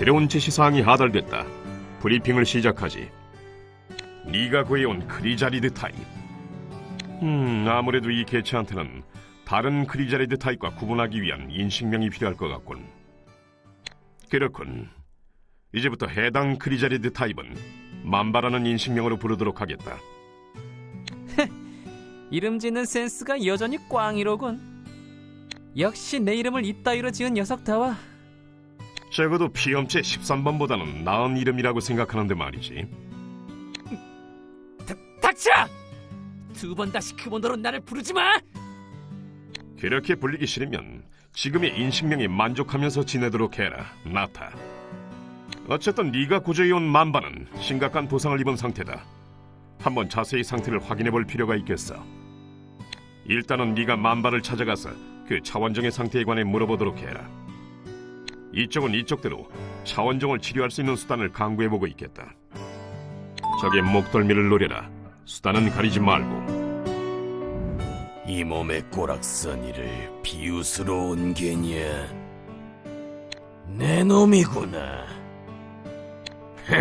새로운 지시사항이 하달됐다. 브리핑을 시작하지. 네가 구해온 크리자리드 타입. 음, 아무래도 이 개체한테는 다른 크리자리드 타입과 구분하기 위한 인식명이 필요할 것 같군. 그렇군. 이제부터 해당 크리자리드 타입은 만바라는 인식명으로 부르도록 하겠다. 이름 짓는 센스가 여전히 꽝이로군. 역시 내 이름을 이따위로 지은 녀석다워. 적어도 피엄체 13번보다는 나은 이름이라고 생각하는데 말이지. 닥쳐! 두 번 다시 그 번호로 나를 부르지 마! 그렇게 불리기 싫으면 지금의 인식명에 만족하면서 지내도록 해라, 나타. 어쨌든 네가 구조해온 만바는 심각한 부상을 입은 상태다. 한번 자세히 상태를 확인해 볼 필요가 있겠어. 일단은 네가 만바를 찾아가서 그 차원종의 상태에 관해 물어보도록 해라. 이쪽은 이쪽대로 차원종을 치료할 수 있는 수단을 강구해보고 있겠다. 적의 목덜미를 노려라. 수단은 가리지 말고. 이 몸의 꼬락서니를 비웃으로 온 게냐? 내 놈이구나. 흥,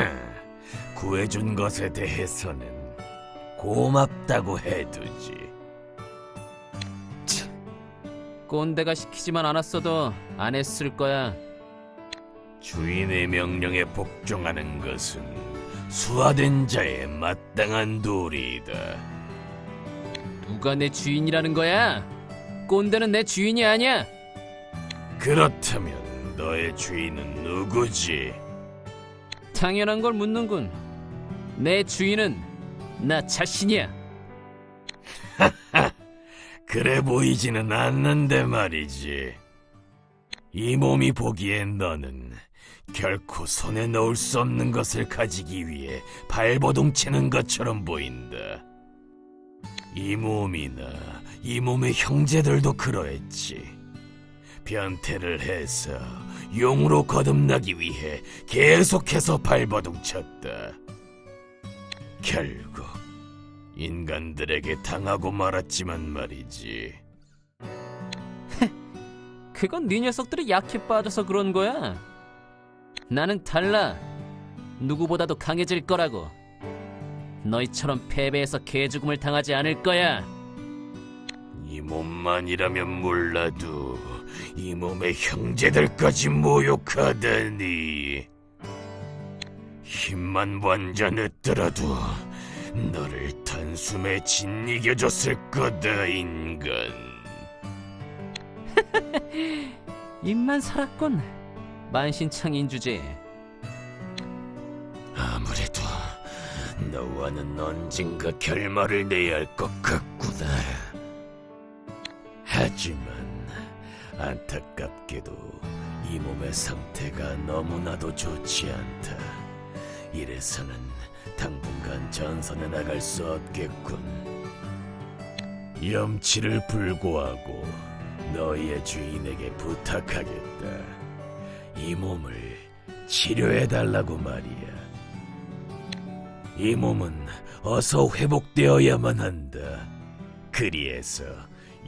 구해준 것에 대해서는 고맙다고 해두지. 꼰대가 시키지만 않았어도 안 했을 거야. 주인의 명령에 복종하는 것은 수화된 자의 마땅한 도리이다. 누가 내 주인이라는 거야? 꼰대는 내 주인이 아니야. 그렇다면 너의 주인은 누구지? 당연한 걸 묻는군. 내 주인은 나 자신이야. 그래 보이지는 않는데 말이지. 이 몸이 보기엔 너는 결코 손에 넣을 수 없는 것을 가지기 위해 발버둥 치는 것처럼 보인다. 이 몸이나 이 몸의 형제들도 그러했지. 변태를 해서 용으로 거듭나기 위해 계속해서 발버둥 쳤다. 결국 인간들에게 당하고 말았지만 말이지. 그건 네 녀석들이 약해 빠져서 그런 거야. 나는 달라. 누구보다도 강해질 거라고. 너희처럼 패배해서 개죽음을 당하지 않을 거야. 이 몸만이라면 몰라도 이 몸의 형제들까지 모욕하다니. 힘만 완전했더라도 너를 단숨에 짓이겨줬을 거다 인간. 입만 살았군. 만신창인 주제. 아무래도 너와는 언젠가 결말을 내야 할 것 같구나. 하지만 안타깝게도 이 몸의 상태가 너무나도 좋지 않다. 이래서는 당분간 전선에 나갈 수 없겠군. 염치를 불구하고 너희의 주인에게 부탁하겠다. 이 몸을 치료해 달라고 말이야. 이 몸은 어서 회복되어야만 한다. 그리해서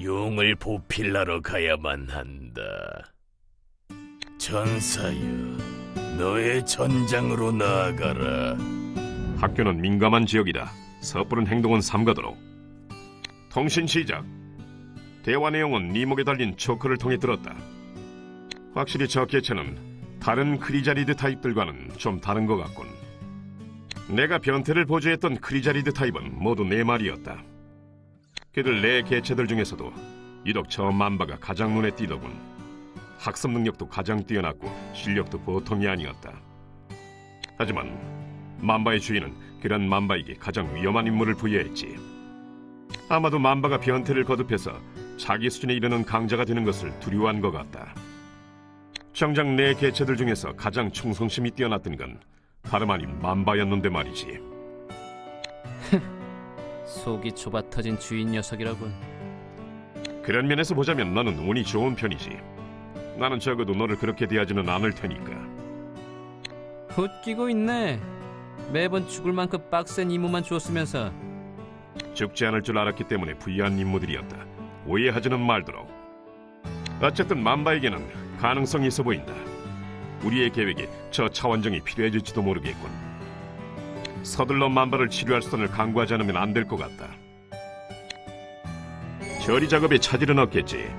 용을 보필하러 가야만 한다. 전사여, 너의 전장으로 나아가라. 학교는 민감한 지역이다. 섣부른 행동은 삼가도록. 통신 시작. 대화 내용은 네 목에 달린 초크를 통해 들었다. 확실히 저 개체는 다른 크리자리드 타입들과는 좀 다른 것 같군. 내가 변태를 보조했던 크리자리드 타입은 모두 네 마리였다. 그들 네 개체들 중에서도 유독 저 만바가 가장 눈에 띄더군. 학습 능력도 가장 뛰어났고 실력도 보통이 아니었다. 하지만 만바의 주인은 그런 만바에게 가장 위험한 임무를 부여했지. 아마도 만바가 변태를 거듭해서 자기 수준에 이르는 강자가 되는 것을 두려워한 것 같다. 정작 내 개체들 중에서 가장 충성심이 뛰어났던 건 다름 아닌 만바였는데 말이지. 속이 좁아 터진 주인 녀석이라군. 그런 면에서 보자면 너는 운이 좋은 편이지. 나는 적어도 너를 그렇게 대하지는 않을 테니까. 웃기고 있네. 매번 죽을 만큼 빡센 임무만 주었으면서 죽지 않을 줄 알았기 때문에 부유한 임무들이었다. 오해하지는 말도록. 어쨌든 만바에게는 가능성이 있어 보인다. 우리의 계획에 저 차원정이 필요해질지도 모르겠군. 서둘러 만발을 치료할 수단을 강구하지 않으면 안 될 것 같다. 처리 작업에 차질은 없겠지.